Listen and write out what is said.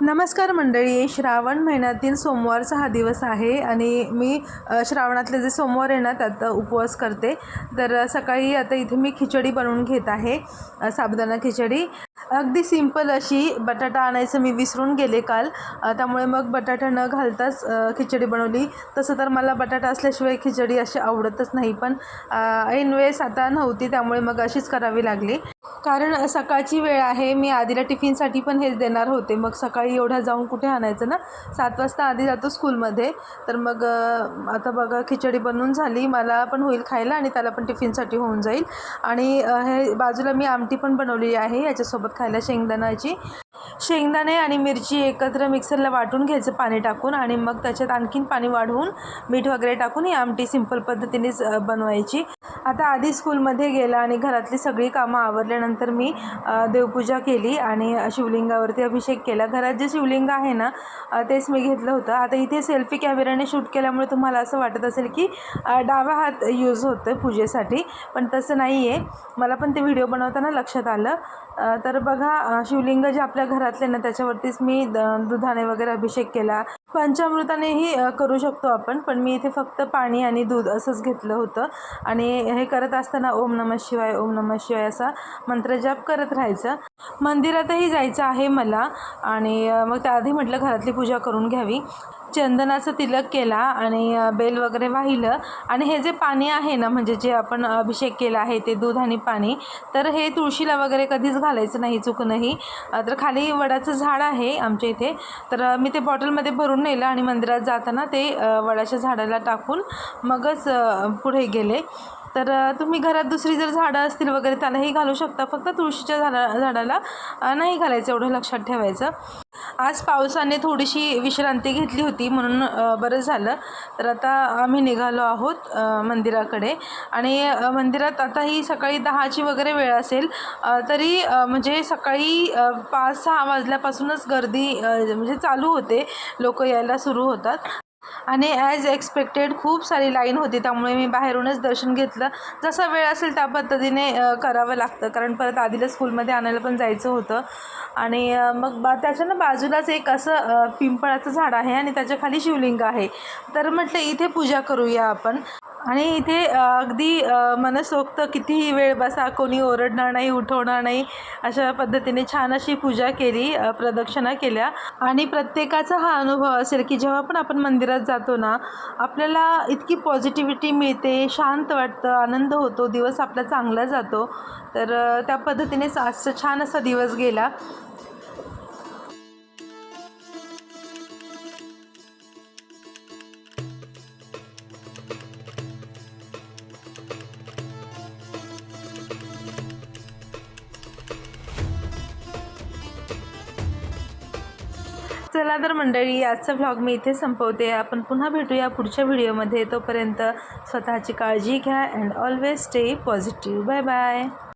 नमस्कार मंडळी श्रावण महिन्यातील सोमवारचा हा दिवस आहे आणि मी श्रावणातले जे सोमवार आहे ना त्यात उपवास करते. तर सकाळी आता इथे मी खिचडी बनवून घेत आहे अ, साबुदाणा खिचडी. अगदी सिंपल अशी बटाटा आणायचं मी विसरून गेले काल. त्यामुळे मग बटाटा न घालताच खिचडी बनवली. तसं तर मला बटाटा असल्याशिवाय खिचडी अशी आवडतच नाही पण ऐनवेळेस आता नव्हती त्यामुळे मग अशीच करावी लागली. कारण सकाळची वेळ आहे मी आधीला टिफिनसाठी पण हेच देणार होते. मग सकाळी एवढ्या जाऊन कुठे आणायचं ना? सात वाजता आधी जातो स्कूलमध्ये. तर मग आता बघा खिचडी बनवून झाली. मला पण होईल खायला आणि त्याला पण टिफिनसाठी होऊन जाईल. आणि हे बाजूला मी आमटी पण बनवलेली आहे याच्यासोबत खायला शेंगदाण्याची. शेंगदाणे आणि मिरची एकत्र मिक्सरला वाटून घ्यायचं पाणी टाकून आणि मग त्याच्यात आणखीन पाणी वाढवून मीठ वगैरे टाकून ही आमटी सिंपल पद्धतीनेच बनवायची. आता आधी स्कूलमध्ये गेला आणि घरातली सगळी कामं आवरल्यानंतर मी देवपूजा केली आणि शिवलिंगावरती अभिषेक केला. घरात जे शिवलिंग आहे ना तेच मी घेतलं होतं. आता इथे सेल्फी कॅमेराने शूट केल्यामुळे तुम्हाला असं वाटत असेल की डावा हात यूज होतो आहे पूजेसाठी पण तसं नाही आहे मला पण ते व्हिडिओ बनवताना लक्षात आलं. तर बघा शिवलिंग जे आपल्या घरातले ना त्याच्यावरतीच मी द दुधाने वगैरे अभिषेक केला. पंचामृतानेही करू शकतो आपण. पण मी इथे फक्त पाणी आणि दूध असंच घेतलं होतं. आणि हे करत असताना ओम नमः शिवाय ओम नमः शिवाय असा मंत्रजाप करत राहायचं. मंदिरातही जायचं आहे मला. आणि मग त्याआधी म्हटलं घरातली पूजा करून घ्यावी. चंदनाचं तिलक केला आणि बेल वगैरे वाहिलं. आणि हे जे पाणी आहे ना म्हणजे जे आपण अभिषेक केला आहे ते दूध आणि पाणी तर हे तुळशीला वगैरे कधीच घालायचं नाही चुकूनही. तर खाली वडाचं झाड आहे आमच्या इथे. तर मी ते बॉटलमध्ये भरून नेलं आणि मंदिरात जाताना ते वडाच्या झाडाला टाकून मगच पुढे गेले. तर तुम्ही घरात दुसरी जर झाडं असतील वगैरे त्यालाही घालू शकता. फक्त तुळशीच्या झाडा झाडाला नाही घालायचं एवढं लक्षात ठेवायचं. आज पावसाने थोडीशी विश्रांती घेतली होती म्हणून बरं झालं. तर आता आम्ही निघालो आहोत मंदिराकडे. आणि मंदिरात आता ही सकाळी दहाची वगैरे वेळ असेल तरी म्हणजे सकाळी पाच सहा वाजल्यापासूनच गर्दी म्हणजे चालू होते. लोक यायला सुरू होतात. आणि ॲज एक्सपेक्टेड खूप सारी लाईन होती त्यामुळे मी बाहेरूनच दर्शन घेतलं. जसा वेळ असेल त्या पद्धतीने करावं लागतं. कारण परत आधीला स्कूलमध्ये आणायला पण जायचं होतं. आणि मग बा त्याच्या ना बाजूलाच एक असं पिंपळाचं झाड आहे आणि त्याच्याखाली शिवलिंग आहे. तर म्हटलं इथे पूजा करूया आपण. आणि इथे अगदी मनसोक्त कितीही वेळ बसा कोणी ओरडणार नाही उठवणार नाही अशा पद्धतीने छान अशी पूजा केली प्रदक्षिणा केल्या. आणि प्रत्येकाचा हा अनुभव असेल की जेव्हा पण आपण मंदिरात जातो ना आपल्याला इतकी पॉझिटिव्हिटी मिळते शांत वाटतं आनंद होतो दिवस आपला चांगला जातो. तर त्या पद्धतीनेच आजचा छान असा दिवस गेला. चला तर मंडळी आजचा व्लॉग मी इथे संपवते. आपण पुन्हा भेटूया पुढच्या व्हिडिओमध्ये. तोपर्यंत स्वतःची काळजी घ्या and always stay positive bye bye